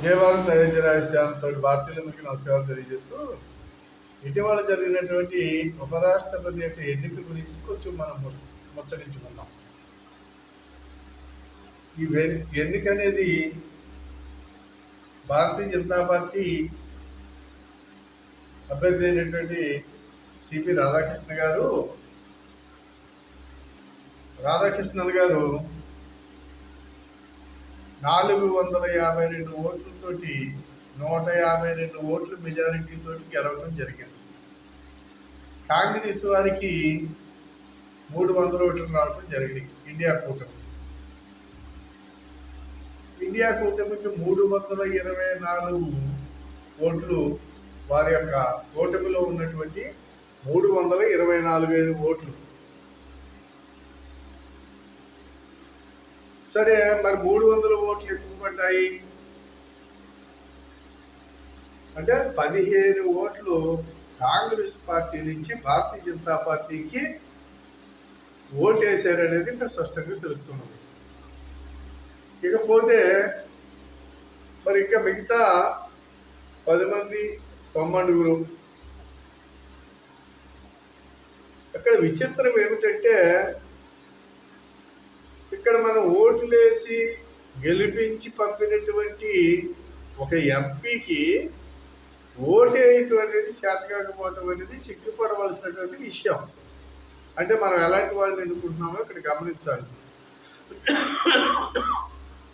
జయవారం రాజశ్యామతో భారతీయులందరికీ నమస్కారం తెలియజేస్తూ ఇటీవల జరిగినటువంటి ఉపరాష్ట్రపతి యొక్క ఎన్నిక గురించి కొంచెం మనం ము- ముచ్చరించుకుందాం ఈ ఎన్నిక అనేది భారతీయ జనతా పార్టీ అభ్యర్థి అయినటువంటి సిపి రాధాకృష్ణ గారు రాధాకృష్ణన్ గారు నాలుగు వందల యాభై రెండు ఓట్లతోటి నూట యాభై రెండు ఓట్ల మెజారిటీతో గెలవడం జరిగింది. కాంగ్రెస్ వారికి మూడు వందల ఓట్లు రావడం జరిగింది ఇండియా కూటమి. ఇండియా కూటమికి మూడు వందల ఇరవై నాలుగు ఓట్లు వారి యొక్క కూటమిలో ఉన్నటువంటి మూడు వందల ఇరవై నాలుగు ఓట్లు సరే మరి మూడు వందల ఓట్లు ఎందుకు పడ్డాయి. అంటే పదిహేను ఓట్లు కాంగ్రెస్ పార్టీ నుంచి భారతీయ జనతా పార్టీకి ఓటేశారనేది ఇక్కడ స్పష్టంగా తెలుస్తున్నది ఇకపోతే మరి ఇంకా మిగతా పది మంది తొమ్మండుగురు. అక్కడ విచిత్రం ఏమిటంటే ఇక్కడ మనం ఓట్లేసి గెలిపించి పంపినటువంటి ఒక ఎంపీకి ఓటేయటం అనేది చేతకాకపోవటం అనేది సిగ్గుపడవలసినటువంటి విషయం. అంటే మనం ఎలాంటి వాళ్ళని ఎన్నుకుంటున్నామో ఇక్కడ గమనించాలి.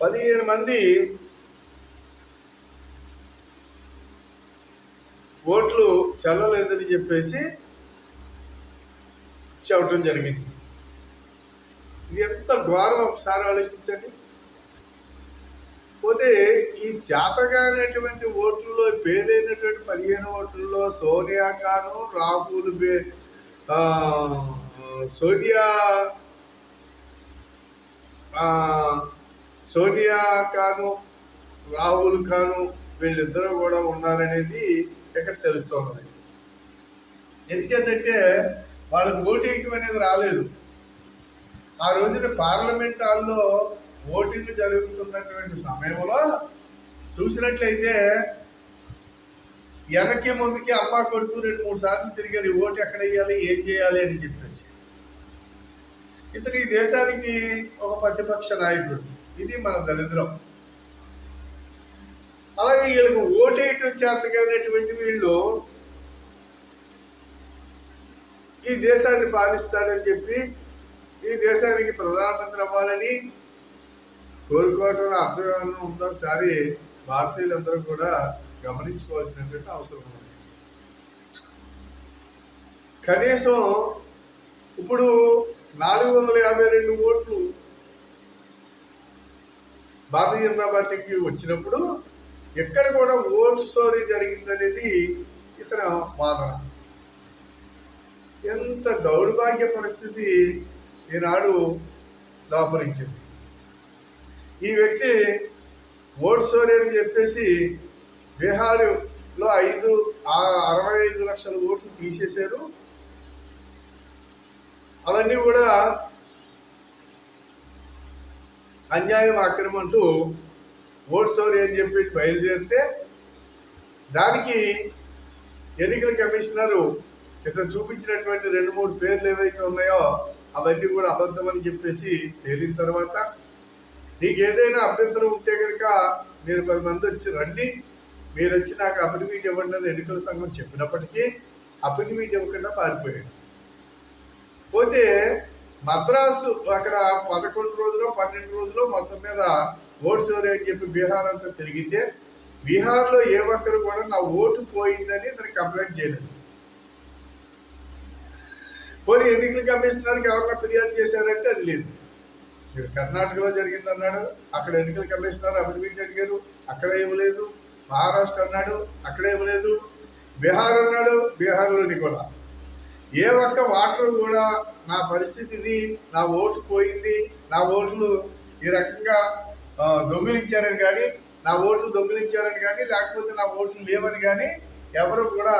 పదిహేను మంది ఓట్లు చెల్లలేదని చెప్పేసి చెప్పడం జరిగింది. ఎంత ఘోరం ఒకసారి ఆలోచించండి. పోతే ఈ చేతగానటువంటి ఓట్లలో పేరైనటువంటి పదిహేను ఓట్లలో సోనియా ఖాను రాహుల్ బే సోనియా సోనియా ఖాను రాహుల్ ఖాను వీళ్ళిద్దరూ కూడా ఉన్నారనేది ఇక్కడ తెలుస్తున్నది ఎందుకంటే వాళ్ళకి ఓటేయటం అనేది రాలేదు. ఆ రోజున పార్లమెంట్ హాల్లో ఓటింగ్ జరుగుతున్నటువంటి సమయంలో చూసినట్లయితే వెనక్కి ముందుకి అమ్మ కొడుకు రెండు మూడు సార్లు తిరిగారు ఓటు ఎక్కడ వేయాలి ఏం చేయాలి అని చెప్పేసి. ఇతను ఈ దేశానికి ఒక ప్రతిపక్ష నాయకుడు. ఇది మన దరిద్రం. అలాగే వీళ్ళకు ఓటేయటం చేతగానేటువంటి వీళ్ళు ఈ దేశాన్ని పాలిస్తాడని చెప్పి ఈ దేశానికి ప్రధానమంత్రి అవ్వాలని కోరుకోవటం అర్థం ఉందో ఒకసారి భారతీయులందరూ కూడా గమనించుకోవాల్సినటువంటి అవసరం ఉంది. కనీసం ఇప్పుడు నాలుగు వందల యాభై రెండు ఓట్లు భారతీయ జనతా పార్టీకి వచ్చినప్పుడు ఎక్కడ కూడా ఓట్ స్టోరీ జరిగిందనేది ఇతర వాదన. ఎంత దౌర్భాగ్య పరిస్థితి ఈనాడు దాపరించింది ఈ వ్యక్తి ఓట్ స్టోరీ అని చెప్పేసి బీహార్లో ఐదు అరవై ఐదు లక్షల ఓట్లు తీసేశారు. అవన్నీ కూడా అన్యాయం అక్రమం అంటూ ఓట్ స్టోరీ అని చెప్పేసి బయలుదేరితే దానికి ఎన్నికల కమిషనరు ఇతను చూపించినటువంటి రెండు మూడు పేర్లు ఏవైతే ఉన్నాయో అవన్నీ కూడా అబద్ధం అని చెప్పేసి తేలిన తర్వాత నీకు ఏదైనా అభ్యంతరం ఉంటే కనుక మీరు పది మంది వచ్చి రండి. మీరు వచ్చి నాకు అఫిడవిట్ ఇవ్వండి అని ఎన్నికల సంఘం చెప్పినప్పటికీ అఫిడవిట్ ఇవ్వకుండా పారిపోయాడు. పోతే మద్రాసు అక్కడ పదకొండు రోజులు పన్నెండు రోజులు మొత్తం మీద ఓట్స్ చోరీ అని చెప్పి బీహార్ అంతా తిరిగితే బీహార్లో ఏ ఒక్కరు కూడా నా ఓటు పోయిందని ఇతను కంప్లైంట్ చేయలేదు. పోనీ ఎన్నికల కమిషనర్కి ఎవరన్నా ఫిర్యాదు చేశారంటే అది లేదు. మీరు కర్ణాటకలో జరిగింది అన్నాడు అక్కడ ఎన్నికల కమిషనర్ అఫిడవిట్ అడిగారు అక్కడ ఇవ్వలేదు. మహారాష్ట్ర అన్నాడు అక్కడ ఇవ్వలేదు. బీహార్ అన్నాడు బీహార్లోని కూడా. ఏ ఒక్క వాటర్ కూడా నా పరిస్థితి ఇది నా ఓటు పోయింది నా ఓట్లు ఈ రకంగా దొంగిలించారని కానీ నా ఓట్లు దొంగిలించారని కానీ లేకపోతే నా ఓట్లు లేవని కానీ ఎవరు కూడా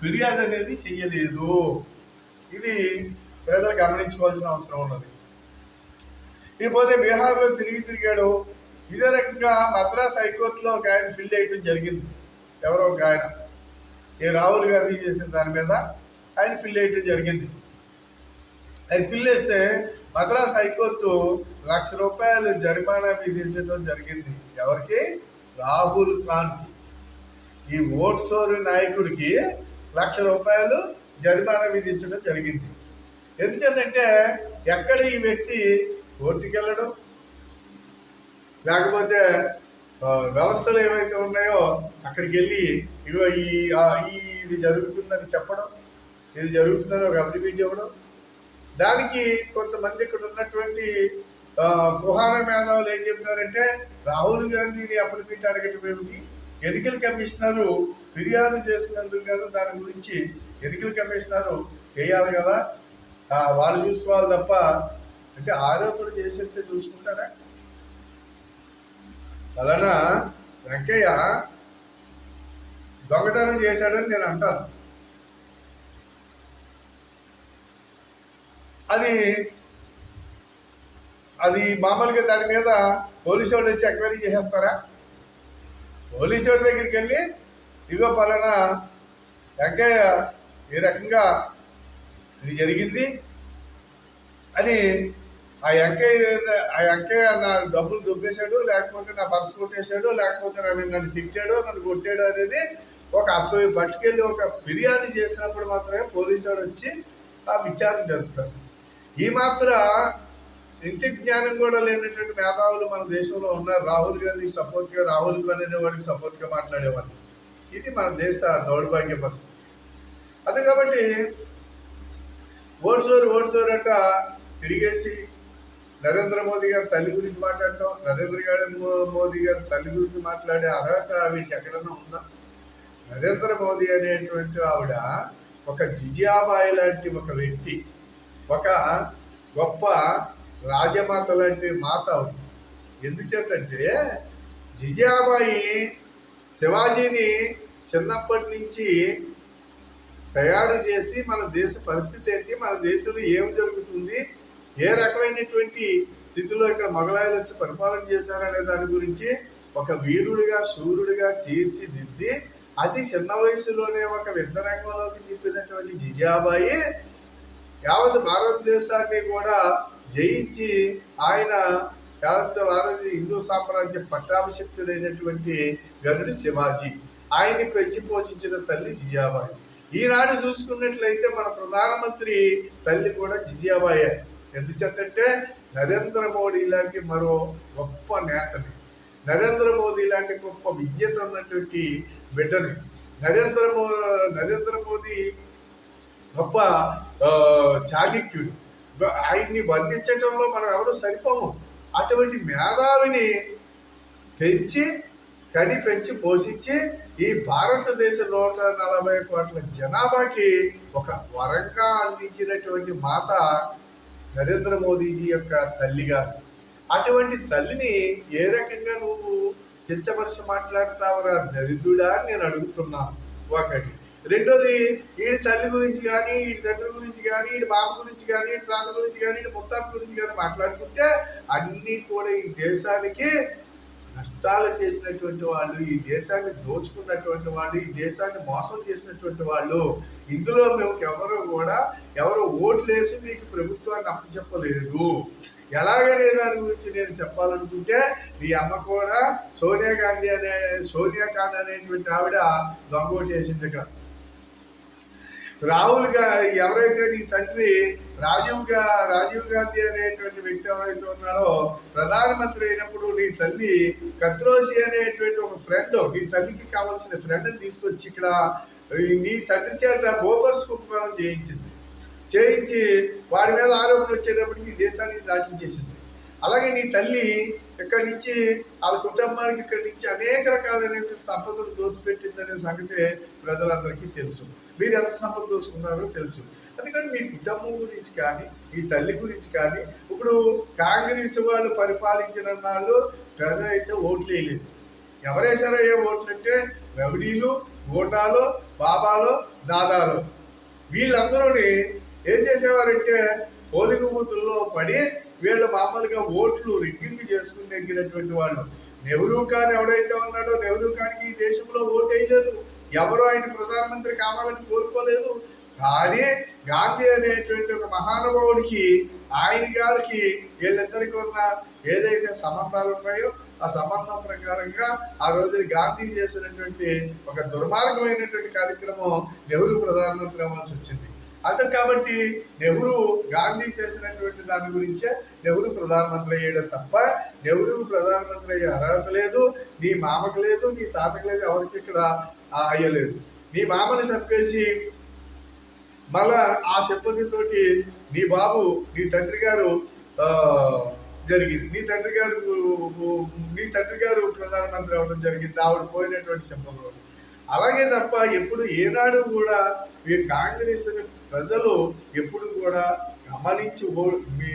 ఫిర్యాదు అనేది చెయ్యలేదు. ఇది ప్రజలు గమనించుకోవాల్సిన అవసరం ఉన్నది. ఇకపోతే బీహార్లో తిరిగి తిరిగాడు ఇదే రకంగా మద్రాస్ హైకోర్టులో ఒక ఆయన ఫిల్ చేయటం జరిగింది. ఎవరో ఒక ఆయన. ఈ రాహుల్ గాంధీ చేసిన దాని మీద ఆయన ఫిల్ చేయటం జరిగింది. ఆయన ఫిల్ చేస్తే మద్రాస్ హైకోర్టు లక్ష రూపాయలు జరిమానా విధించడం జరిగింది. ఎవరికి? రాహుల్ గాంధీ. ఈ ఓట్సోరు నాయకుడికి లక్ష రూపాయలు జరిమానా విధించడం జరిగింది. ఎందుకంటే ఎక్కడ ఈ వ్యక్తి కోర్టుకి వెళ్ళడం లేకపోతే వ్యవస్థలు ఏవైతే ఉన్నాయో అక్కడికి వెళ్ళి ఇగో ఈ ఇది జరుగుతుందని చెప్పడం ఇది జరుగుతుందని ఒక అభివృద్ధి ఇవ్వడం దానికి కొంతమంది ఇక్కడ ఉన్నటువంటి కుహార మేధావులు ఏం చెప్తారంటే రాహుల్ గాంధీని అప్రమీట్ అడగటం ఏమిటి? ఎన్నికల కమిషనరు ఫిర్యాదు చేసినందుకు గాను దాని గురించి ఎన్నికల కమిషనరు చేయాలి కదా? వాళ్ళు చూసుకోవాలి తప్ప అంటే ఆరోపణ చేసేస్తే చూసుకుంటారా? అలానా వెంకయ్య దొంగతనం చేశాడని నేను అంటాను. అది అది మామూలుగా దాని మీద పోలీసు వాళ్ళు వచ్చి ఎంక్వైరీ చేసేస్తారా? పోలీసుడి దగ్గరికి వెళ్ళి ఇదిగో పలానా వెంకయ్య ఈ రకంగా ఇది జరిగింది అని ఆ వెంకయ్య ఆ వెంకయ్య నా డబ్బులు దుబ్బేశాడు లేకపోతే నా పర్స్ కొట్టేశాడు లేకపోతే నన్ను నన్ను తిట్టాడు నన్ను కొట్టాడు అనేది ఒక అబ్బాయి పట్టుకెళ్ళి ఒక ఫిర్యాదు చేసినప్పుడు మాత్రమే పోలీసు వాడు వచ్చి ఆ విచారణ జరుపుతారు ఈ మాత్రం ఇంచి జ్ఞానం కూడా లేనటువంటి మేధావులు మన దేశంలో ఉన్నారు. రాహుల్ గాంధీకి సపోర్ట్గా రాహుల్ గాంధీ అనే వాడికి సపోర్ట్గా మాట్లాడేవాళ్ళు. ఇది మన దేశ దౌర్భాగ్య పరిస్థితి. అదే కాబట్టి ఓట్సోరు ఓట్సోరు అంట తిరిగేసి నరేంద్ర మోదీ గారి తల్లి గురించి మాట్లాడటం నరేంద్ర గారి మోదీ గారి తల్లి గురించి మాట్లాడే అర్హత వీటికి ఎక్కడన్నా ఉందా? నరేంద్ర మోదీ అనేటువంటి ఆవిడ ఒక జిజియాబాయి లాంటి ఒక వ్యక్తి ఒక గొప్ప రాజమాత లాంటి మాత ఎందుచేతంటే జిజాబాయి శివాజీని చిన్నప్పటి నుంచి తయారు చేసి మన దేశ పరిస్థితి ఏంటి మన దేశంలో ఏం జరుగుతుంది ఏ రకమైనటువంటి స్థితిలో ఇక్కడ మొఘలాయలు వచ్చి పరిపాలన చేశారనే దాని గురించి ఒక వీరుడిగా సూర్యుడిగా తీర్చిదిద్ది అతి చిన్న వయసులోనే ఒక యుద్ధ రంగంలోకి దింపినటువంటి జిజాబాయి యావత్ భారతదేశాన్ని కూడా జయించి ఆయన యావత్ భారత హిందూ సామ్రాజ్య పట్టాభిషక్తుడైనటువంటి గనుడు శివాజీ. ఆయన్ని పెంచి పోషించిన తల్లి జిజాబాయి ఈనాడు చూసుకున్నట్లయితే మన ప్రధానమంత్రి తల్లి కూడా జిజియాబాయే. ఎందుచేతంటే నరేంద్ర మోడీ లాంటి మరో గొప్ప నేతని నరేంద్ర మోదీ లాంటి గొప్ప విద్యత ఉన్నటువంటి బిడ్డని నరేంద్ర మో నరేంద్ర మోదీ గొప్ప చాణిక్యుడు. ఆయన్ని వర్ణించటంలో మనం ఎవరు సరిపోము. అటువంటి మేధావిని పెంచి కని పెంచి పోషించి ఈ భారతదేశ నూట నలభై కోట్ల జనాభాకి ఒక వరంగా అందించినటువంటి మాత నరేంద్ర మోదీజీ యొక్క తల్లిగారు అటువంటి తల్లిని ఏ రకంగా నువ్వు కించపరిచి మాట్లాడతావరా దరిద్రుడా అని నేను అడుగుతున్నాను ఒకటి. రెండోది వీడి తల్లి గురించి కానీ వీడి తండ్రి గురించి కానీ వీడి బాబు గురించి కానీ వీడి తాత గురించి కానీ వీడి ముత్తాత గురించి కానీ మాట్లాడుకుంటే అన్నీ కూడా ఈ దేశానికి నష్టాలు చేసినటువంటి వాళ్ళు ఈ దేశాన్ని దోచుకున్నటువంటి వాళ్ళు ఈ దేశాన్ని మోసం చేసినటువంటి వాళ్ళు. ఇందులో మేము ఎవరు కూడా ఎవరు ఓట్లు వేసి మీకు ప్రభుత్వాన్ని అప్పచెప్పలేదు ఎలాగనే దాని గురించి నేను చెప్పాలనుకుంటే మీ అమ్మ కూడా సోనియా గాంధీ అనే సోనియా గాంధీ అనేటువంటి ఆవిడ దొంగ చేసింది ఇక్కడ. రాహుల్గా ఎవరైతే నీ తండ్రి రాజీవ్గా రాజీవ్ గాంధీ అనేటువంటి వ్యక్తి ఎవరైతే ఉన్నారో ప్రధానమంత్రి అయినప్పుడు నీ తల్లి కత్రోసి అనేటువంటి ఒక ఫ్రెండ్ నీ తల్లికి కావాల్సిన ఫ్రెండ్ తీసుకొచ్చి ఇక్కడ నీ తండ్రి చేత బోగస్ కుంభకోణం చేయించింది. చేయించి వాడి మీద ఆరోపణలు వచ్చేటప్పటికి దేశాన్ని దాటించేసింది అలాగే నీ తల్లి ఇక్కడి నుంచి వాళ్ళ కుటుంబానికి ఇక్కడి నుంచి అనేక రకాలైనటువంటి సంపదలు దోచిపెట్టిందనే సంగతి ప్రజలందరికీ తెలుసు. మీరు ఎంత సంపద దోసుకున్నారో తెలుసు. అందుకని మీ కుటుంబం గురించి కానీ మీ తల్లి గురించి కానీ ఇప్పుడు కాంగ్రెస్ వాళ్ళు పరిపాలించిన నాళ్ళు అయితే ఓట్లు వేయలేదు. ఎవరేసారయ్యే ఓట్లు అంటే రౌడీలు గోటాలు బాబాలు దాదాలు. వీళ్ళందరూని ఏం చేసేవారంటే పోలింగ్ బూతుల్లో పడి వీళ్ళు మామూలుగా ఓట్లు రిగ్గింగ్ చేసుకుని నెగ్గినటువంటి వాళ్ళు. నెహ్రూ ఖాన్ ఎవడైతే ఉన్నాడో నెహ్రూ ఖాన్కి ఈ దేశంలో ఓటు వేయలేదు. ఎవరు ఆయన ప్రధానమంత్రి కావాలని కోరుకోలేదు. కానీ గాంధీ అనేటువంటి ఒక మహానుభావుడికి ఆయన గారికి వీళ్ళిద్దరికి ఉన్న ఏదైతే సంబంధాలు ఉన్నాయో ఆ సంబంధం ప్రకారంగా ఆ రోజున గాంధీ చేసినటువంటి ఒక దుర్మార్గమైనటువంటి కార్యక్రమం నెహ్రూ ప్రధానమంత్రి అవ్వాల్సి వచ్చింది. అతను కాబట్టి నెహ్రూ గాంధీ చేసినటువంటి దాని గురించే నెహ్రూ ప్రధానమంత్రి అయ్యాడు తప్ప నెహ్రూ ప్రధానమంత్రి అయ్యే అర్హత లేదు నీ మామకు లేదు నీ తాతకు లేదు ఎవరికి ఇక్కడ అయ్యలేదు. నీ బామని చంపేసి మళ్ళా ఆ చెప్పతితోటి నీ బాబు నీ తండ్రి గారు జరిగింది. నీ తండ్రి గారు నీ తండ్రి గారు ప్రధానమంత్రి అవ్వడం జరిగింది. ఆవిడ పోయినటువంటి చెప్పంలో అలాగే తప్ప ఎప్పుడు ఏనాడు కూడా మీ కాంగ్రెస్ ప్రజలు ఎప్పుడు కూడా గమనించి ఓ మీ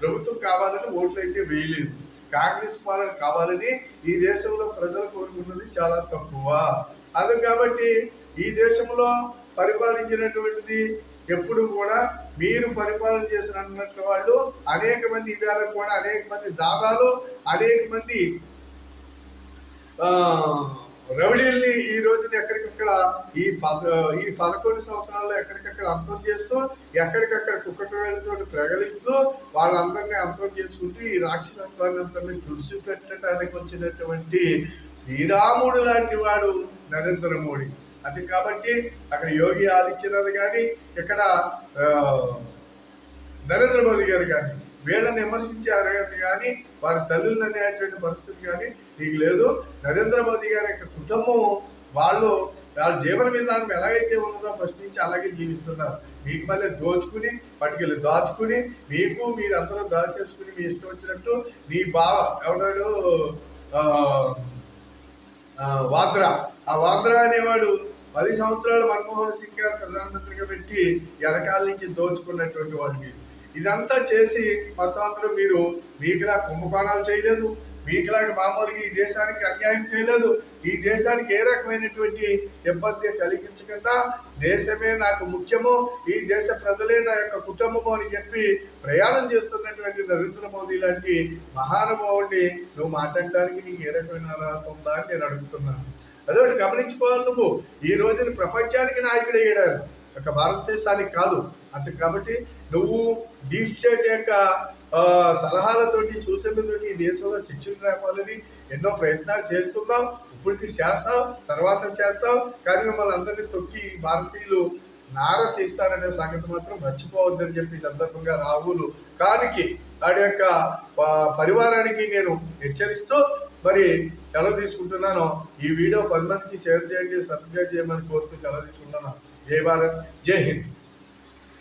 ప్రభుత్వం కావాలని ఓట్లు అయితే వేయలేదు. కాంగ్రెస్ పాలన కావాలని ఈ దేశంలో ప్రజలు కోరుకున్నది చాలా తక్కువ. అది కాబట్టి ఈ దేశంలో పరిపాలించినటువంటిది ఎప్పుడు కూడా మీరు పరిపాలన చేసినట్టు వాళ్ళు అనేక మంది ఇవాళ కూడా అనేక మంది దాదాలు అనేక మంది రౌడీల్ని ఈ రోజున ఎక్కడికక్కడ ఈ పద ఈ పదకొండు సంవత్సరాల్లో ఎక్కడికక్కడ అంతం చేస్తూ ఎక్కడికక్కడ కుక్కటవేలతో ప్రగలిస్తూ వాళ్ళందరినీ అంతం చేసుకుంటూ ఈ రాక్షసత్వాన్ని అందరినీ తుడిచిపెట్టడానికి వచ్చినటువంటి శ్రీరాముడు లాంటి వాడు నరేంద్ర మోడీ. అది కాబట్టి అక్కడ యోగి ఆదిత్యనాథ్ కానీ ఇక్కడ నరేంద్ర మోదీ గారు కానీ వీళ్ళని విమర్శించే అర్హత కానీ వారి తల్లులు అనేటువంటి పరిస్థితి కానీ నీకు లేదు. నరేంద్ర మోదీ గారి యొక్క కుటుంబం వాళ్ళు వాళ్ళ జీవన విధానం ఎలాగైతే ఉన్నదో ఫస్ట్ నుంచి అలాగే జీవిస్తున్నారు. మీకు మళ్ళీ దోచుకుని పట్టుకెళ్ళి దాచుకుని మీకు అందరూ దాచేసుకుని మీ ఇష్టం వచ్చినట్టు మీ బావ ఎవడాడు వాత్రా. ఆ, వాత్రా అనేవాడు పది సంవత్సరాలు మన్మోహన్ సింగ్ గారు ప్రధానమంత్రిగా పెట్టి ఎనకాల నుంచి దోచుకున్నటువంటి వాడిని మీరు. ఇదంతా చేసి మొత్తం మీరు మీకులా కుంభకోణాలు చేయలేదు మీకులాగా మామూలుగా ఈ దేశానికి అన్యాయం చేయలేదు ఈ దేశానికి ఏ రకమైనటువంటి ఇబ్బంది కలిగించకుండా దేశమే నాకు ముఖ్యము ఈ దేశ ప్రజలే నా యొక్క కుటుంబము అని చెప్పి ప్రయాణం చేస్తున్నటువంటి నరేంద్ర మోదీ లాంటి మహానుభావుడిని నువ్వు మాట్లాడడానికి నీకు ఏ రకమైన అర్హత ఉందా అని నేను అడుగుతున్నాను. అదొకటి గమనించుకోవాలి నువ్వు. ఈ రోజున ప్రపంచానికి నాయకుడు అయ్యాడు. ఒక భారతదేశానికి కాదు. అంతే కాబట్టి నువ్వు డీప్ స్టేట్ యొక్క సలహాలతోటి సూచనలతోటి ఈ దేశంలో చర్చలు రావాలని ఎన్నో ప్రయత్నాలు చేస్తున్నావు ఇప్పటికి చేస్తాం తర్వాత చేస్తాం. కానీ మిమ్మల్ని అందరినీ తొక్కి భారతీయులు నార తీస్తారనే సంగతి మాత్రం మర్చిపోవద్దని చెప్పి సందర్భంగా రాహుల్ కానికి వాడి యొక్క పరివారానికి నేను హెచ్చరిస్తూ మరి సెలవు తీసుకుంటున్నాను. ఈ వీడియో పది మందికి షేర్ చేయండి సబ్స్క్రైబ్ చేయమని కోరుతూ సెలవు తీసుకుంటున్నాను. జై భారత్ జై హింద్.